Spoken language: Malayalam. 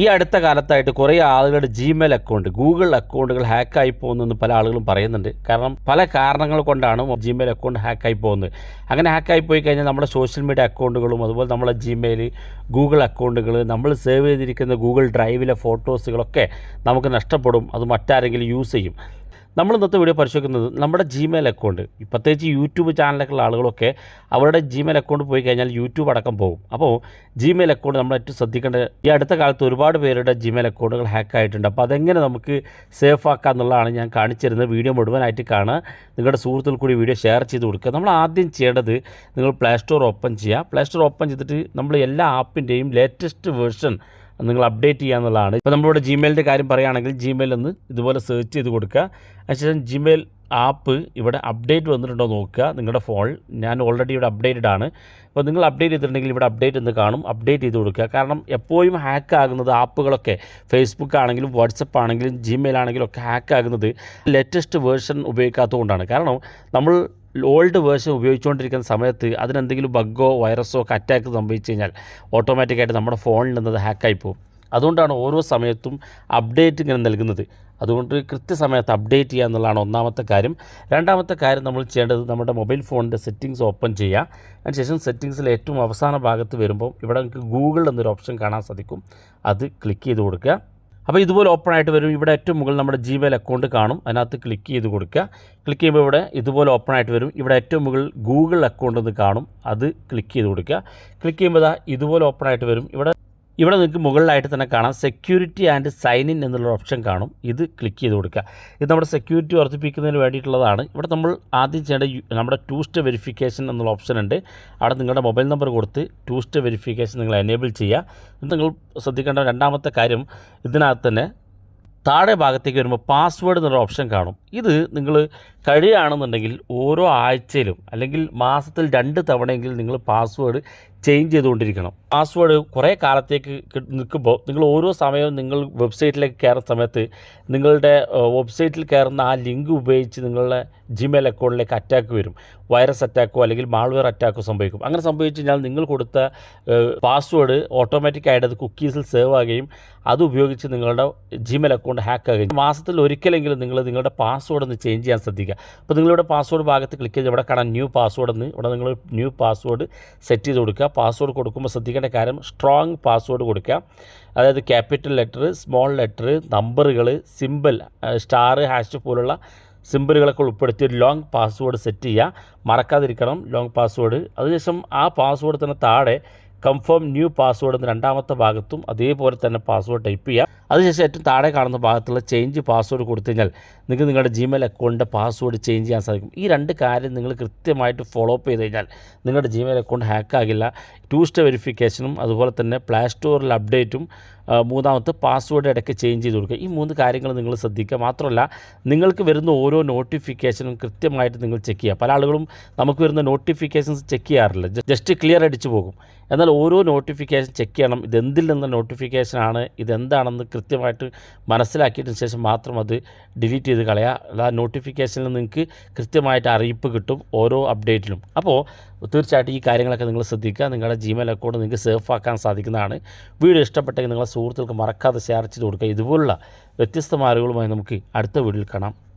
ഈ അടുത്ത കാലത്തായിട്ട് കുറേ ആളുകളുടെ ജിമെയിൽ അക്കൗണ്ട് ഗൂഗിൾ അക്കൗണ്ടുകൾ ഹാക്കായി പോകുന്നെന്ന് പല ആളുകളും പറയുന്നുണ്ട്. കാരണം പല കാരണങ്ങൾ കൊണ്ടാണ് ജിമെയിൽ അക്കൗണ്ട് ഹാക്കായി പോകുന്നത്. അങ്ങനെ ഹാക്കായി പോയി കഴിഞ്ഞാൽ നമ്മുടെ സോഷ്യൽ മീഡിയ അക്കൗണ്ടുകളും അതുപോലെ നമ്മളെ ജിമെയിൽ ഗൂഗിൾ അക്കൗണ്ടുകൾ നമ്മൾ സേവ് ചെയ്തിരിക്കുന്ന ഗൂഗിൾ ഡ്രൈവിലെ ഫോട്ടോസുകളൊക്കെ നമുക്ക് നഷ്ടപ്പെടും. അത് മറ്റാരെങ്കിലും യൂസ് ചെയ്യും. നമ്മൾ ഇന്നത്തെ വീഡിയോ പരിശോധിക്കുന്നത് നമ്മുടെ ജിമെയിൽ അക്കൗണ്ട് പ്രത്യേകിച്ച് യൂട്യൂബ് ചാനലൊക്കെയുള്ള ആളുകളൊക്കെ അവരുടെ ജിമെയിൽ അക്കൗണ്ട് പോയി കഴിഞ്ഞാൽ യൂട്യൂബ് അടക്കം പോകും. അപ്പോൾ ജിമെയിൽ അക്കൗണ്ട് നമ്മൾ ഏറ്റവും ശ്രദ്ധിക്കേണ്ട ഈ അടുത്ത കാലത്ത് ഒരുപാട് പേരുടെ ജിമെയിൽ അക്കൗണ്ടുകൾ ഹാക്ക് ആയിട്ടുണ്ട്. അപ്പോൾ അതെങ്ങനെ നമുക്ക് സേഫ് ആക്കുക എന്നുള്ളതാണ് ഞാൻ കാണിച്ചിരുന്നത്. വീഡിയോ മുഴുവനായിട്ട് കാണുക. നിങ്ങളുടെ സുഹൃത്തുക്കൾ കൂടി വീഡിയോ ഷെയർ ചെയ്ത് കൊടുക്കുക. നമ്മൾ ആദ്യം ചെയ്യേണ്ടത് നിങ്ങൾ പ്ലേ സ്റ്റോർ ഓപ്പൺ ചെയ്യുക. പ്ലേ സ്റ്റോർ ഓപ്പൺ ചെയ്തിട്ട് നമ്മൾ എല്ലാ ആപ്പിന്റെയും ലേറ്റസ്റ്റ് വേർഷൻ നിങ്ങൾ അപ്ഡേറ്റ് ചെയ്യുക എന്നുള്ളതാണ് ഇപ്പോൾ നമ്മളിവിടെ ജിമെയിലിന്റെ കാര്യം പറയുകയാണെങ്കിൽ ജിമെയിൽ ഒന്ന് ഇതുപോലെ സെർച്ച് ചെയ്ത് കൊടുക്കുക. അതിനുശേഷം ജിമെയിൽ ആപ്പ് ഇവിടെ അപ്ഡേറ്റ് വന്നിട്ടുണ്ടോ നോക്കുക. നിങ്ങളുടെ ഫോൺ ഞാൻ ഓൾറെഡി ഇവിടെ അപ്ഡേറ്റഡ് ആണ്. അപ്പോൾ നിങ്ങൾ അപ്ഡേറ്റ് ചെയ്തിട്ടുണ്ടെങ്കിൽ ഇവിടെ അപ്ഡേറ്റ് എന്ന് കാണും. അപ്ഡേറ്റ് ചെയ്ത് കൊടുക്കുക. കാരണം എപ്പോഴും ഹാക്ക് ആകുന്നത് ആപ്പുകളൊക്കെ ഫേസ്ബുക്ക് ആണെങ്കിലും വാട്സപ്പ് ആണെങ്കിലും ജിമെയിൽ ആണെങ്കിലും ഒക്കെ ഹാക്ക് ആകുന്നത് ലേറ്റസ്റ്റ് വേർഷൻ ഉപയോഗിക്കാത്തതുകൊണ്ടാണ്. കാരണം നമ്മൾ ഓൾഡ് വേർഷൻ ഉപയോഗിച്ചുകൊണ്ടിരിക്കുന്ന സമയത്ത് അതിനെന്തെങ്കിലും ബഗ്ഗോ വൈറസോ ഒക്കെ അറ്റാക്ക് സംഭവിച്ചു കഴിഞ്ഞാൽ ഓട്ടോമാറ്റിക്കായിട്ട് നമ്മുടെ ഫോണിൽ നിന്നത് ഹാക്കായി പോകും അതുകൊണ്ടാണ് ഓരോ സമയത്തും അപ്ഡേറ്റ് ഇങ്ങനെ നൽകുന്നത്. അതുകൊണ്ട് കൃത്യസമയത്ത് അപ്ഡേറ്റ് ചെയ്യുക എന്നുള്ളതാണ് ഒന്നാമത്തെ കാര്യം. രണ്ടാമത്തെ കാര്യം നമ്മൾ ചെയ്യേണ്ടത് നമ്മുടെ മൊബൈൽ ഫോണിന്റെ സെറ്റിങ്സ് ഓപ്പൺ ചെയ്യുക. അതിനുശേഷം സെറ്റിങ്സിൽ ഏറ്റവും അവസാന ഭാഗത്ത് വരുമ്പോൾ ഇവിടെ നമുക്ക് ഗൂഗിൾ എന്നൊരു ഓപ്ഷൻ കാണാൻ സാധിക്കും. അത് ക്ലിക്ക് ചെയ്ത് കൊടുക്കുക. അപ്പോൾ ഇതുപോലെ ഓപ്പൺ ആയിട്ട് വരും. ഇവിടെ ഏറ്റവും മുകളിൽ നമ്മുടെ ജിമെയിൽ അക്കൗണ്ട് കാണും. അതിനകത്ത് ക്ലിക്ക് ചെയ്ത് കൊടുക്കുക. ക്ലിക്ക് ചെയ്യുമ്പോൾ ഇവിടെ ഇതുപോലെ ഓപ്പൺ ആയിട്ട് വരും. ഇവിടെ ഏറ്റവും മുകളിൽ ഗൂഗിൾ അക്കൗണ്ട് എന്ന് കാണും. അത് ക്ലിക്ക് ചെയ്ത് കൊടുക്കുക. ക്ലിക്ക് ചെയ്യുമ്പോൾ ഇതാ ഇതുപോലെ ഓപ്പൺ ആയിട്ട് വരും. ഇവിടെ ഇവിടെ നിങ്ങൾക്ക് മുകളിലായിട്ട് തന്നെ കാണാം. സെക്യൂരിറ്റി ആൻഡ് സൈൻ ഇൻ എന്നുള്ള ഓപ്ഷൻ കാണും. ഇത് ക്ലിക്ക് ചെയ്ത് കൊടുക്കുക. ഇത് നമ്മുടെ സെക്യൂരിറ്റി വർദ്ധിപ്പിക്കുന്നതിന് വേണ്ടിയിട്ടുള്ളതാണ്. ഇവിടെ നമ്മൾ ആദ്യം ചെയ്യേണ്ട നമ്മുടെ ടു സ്റ്റെപ്പ് വെരിഫിക്കേഷൻ എന്നുള്ള ഓപ്ഷൻ ഉണ്ട്. അവിടെ നിങ്ങളുടെ മൊബൈൽ നമ്പർ കൊടുത്ത് ടു സ്റ്റെപ്പ് വെരിഫിക്കേഷൻ നിങ്ങൾ എനേബിൾ ചെയ്യുക. നിങ്ങൾ ശ്രദ്ധിക്കേണ്ട രണ്ടാമത്തെ കാര്യം ഇതിനകത്ത് തന്നെ താഴെ ഭാഗത്തേക്ക് വരുമ്പോൾ പാസ്വേഡ് എന്നുള്ള ഓപ്ഷൻ കാണും. ഇത് നിങ്ങൾ കഴിയുകയാണെന്നുണ്ടെങ്കിൽ ഓരോ ആഴ്ചയിലും അല്ലെങ്കിൽ മാസത്തിൽ രണ്ട് തവണയെങ്കിലും നിങ്ങൾ പാസ്വേഡ് ചേഞ്ച് ചെയ്തുകൊണ്ടിരിക്കണം. പാസ്വേഡ് കുറേ കാലത്തേക്ക് നിൽക്കുമ്പോൾ നിങ്ങൾ ഓരോ സമയവും നിങ്ങൾ വെബ്സൈറ്റിലേക്ക് കയറുന്ന സമയത്ത് നിങ്ങളുടെ വെബ്സൈറ്റിൽ കയറുന്ന ആ ലിങ്ക് ഉപയോഗിച്ച് നിങ്ങളുടെ ജിമെയിൽ അക്കൗണ്ടിലേക്ക് അറ്റാക്ക് വരും. വൈറസ് അറ്റാക്കോ അല്ലെങ്കിൽ മാൾവെയർ അറ്റാക്കോ സംഭവിക്കും. അങ്ങനെ സംഭവിച്ചു കഴിഞ്ഞാൽ നിങ്ങൾ കൊടുത്ത പാസ്വേഡ് ഓട്ടോമാറ്റിക്കായിട്ട് അത് കുക്കീസിൽ സേവ് ആകുകയും അത് ഉപയോഗിച്ച് നിങ്ങളുടെ ജിമെയിൽ അക്കൗണ്ട് ഹാക്ക് ആകുകയും. മാസത്തിൽ ഒരിക്കലെങ്കിലും നിങ്ങൾ നിങ്ങളുടെ പാസ്വേഡ് ഒന്ന് ചേഞ്ച് ചെയ്യാൻ ശ്രദ്ധിക്കുക. അപ്പോൾ നിങ്ങളിവിടെ പാസ്വേഡ് ഭാഗത്ത് ക്ലിക്ക് ചെയ്ത് ഇവിടെ കാണാൻ ന്യൂ പാസ്വേഡ് എന്ന്. ഇവിടെ നിങ്ങൾ ന്യൂ പാസ്വേഡ് സെറ്റ് ചെയ്ത് കൊടുക്കുക. പാസ്വേഡ് കൊടുക്കുമ്പോൾ ശ്രദ്ധിക്കേണ്ട കാര്യം സ്ട്രോങ് പാസ്വേഡ് കൊടുക്കുക. അതായത് ക്യാപിറ്റൽ ലെറ്റർ സ്മോൾ ലെറ്റർ നമ്പറുകൾ സിമ്പിൾ സ്റ്റാർ ഹാഷ് പോലുള്ള സിമ്പിളുകളൊക്കെ ഉൾപ്പെടുത്തി ഒരു ലോങ് പാസ്വേഡ് സെറ്റ് ചെയ്യുക. മറക്കാതിരിക്കണം ലോങ് പാസ്വേഡ് അതിനുശേഷം ആ പാസ്വേഡ് തന്നെ താഴെ കൺഫേം ന്യൂ പാസ്വേഡ് എന്ന രണ്ടാമത്തെ ഭാഗത്തും അതേപോലെ തന്നെ പാസ്വേഡ് ടൈപ്പ് ചെയ്യുക അതിനുശേഷം ഏറ്റവും താഴെ കാണുന്ന ഭാഗത്തുള്ള ചേഞ്ച് പാസ്വേഡ് കൊടുത്തു കഴിഞ്ഞാൽ നിങ്ങൾക്ക് നിങ്ങളുടെ ജിമെയിൽ അക്കൗണ്ടിന്റെ പാസ്വേഡ് ചേഞ്ച് ചെയ്യാൻ സാധിക്കും. ഈ രണ്ട് കാര്യം നിങ്ങൾ കൃത്യമായിട്ട് ഫോളോ അപ്പ് ചെയ്ത് കഴിഞ്ഞാൽ നിങ്ങളുടെ ജിമെയിൽ അക്കൗണ്ട് ഹാക്ക് ആകില്ല. ടൂ സ്റ്റെ വെരിഫിക്കേഷനും അതുപോലെ തന്നെ പ്ലേ സ്റ്റോറിൽ അപ്ഡേറ്റും മൂന്നാമത്തെ പാസ്വേഡ് ഇടയ്ക്ക് ചേഞ്ച് ചെയ്ത് കൊടുക്കുക. ഈ മൂന്ന് കാര്യങ്ങൾ നിങ്ങൾ ശ്രദ്ധിക്കുക. മാത്രമല്ല നിങ്ങൾക്ക് വരുന്ന ഓരോ നോട്ടിഫിക്കേഷനും കൃത്യമായിട്ട് നിങ്ങൾ ചെക്ക് ചെയ്യുക. പല ആളുകളും നമുക്ക് വരുന്ന നോട്ടിഫിക്കേഷൻസ് ചെക്ക് ചെയ്യാറില്ല. ജസ്റ്റ് ക്ലിയർ അടിച്ചു പോകും. എന്നാൽ ഓരോ നോട്ടിഫിക്കേഷൻ ചെക്ക് ചെയ്യണം. ഇതെന്തിൽ നിന്ന് നോട്ടിഫിക്കേഷനാണ് ഇതെന്താണെന്ന് കൃത്യമായിട്ട് മനസ്സിലാക്കിയതിന് ശേഷം മാത്രം അത് ഡിലീറ്റ് ചെയ്ത് കളയുക. അല്ല നോട്ടിഫിക്കേഷനിൽ നിങ്ങൾക്ക് കൃത്യമായിട്ട് അറിയിപ്പ് കിട്ടും ഓരോ അപ്ഡേറ്റിലും അപ്പോൾ തീർച്ചയായിട്ടും ഈ കാര്യങ്ങളൊക്കെ നിങ്ങൾ ശ്രദ്ധിക്കുക. നിങ്ങളുടെ ജിമെയിൽ അക്കൗണ്ട് നിങ്ങൾക്ക് സേഫ് ആക്കാൻ സാധിക്കുന്നതാണ്. വീഡിയോ ഇഷ്ടപ്പെട്ടെങ്കിൽ നിങ്ങളുടെ സുഹൃത്തുക്കൾക്ക് മറക്കാതെ ഷെയർ ചെയ്ത് കൊടുക്കുക. ഇതുപോലുള്ള വ്യത്യസ്ത മാർഗങ്ങളുമായി നമുക്ക് അടുത്ത വീഡിയോയിൽ കാണാം.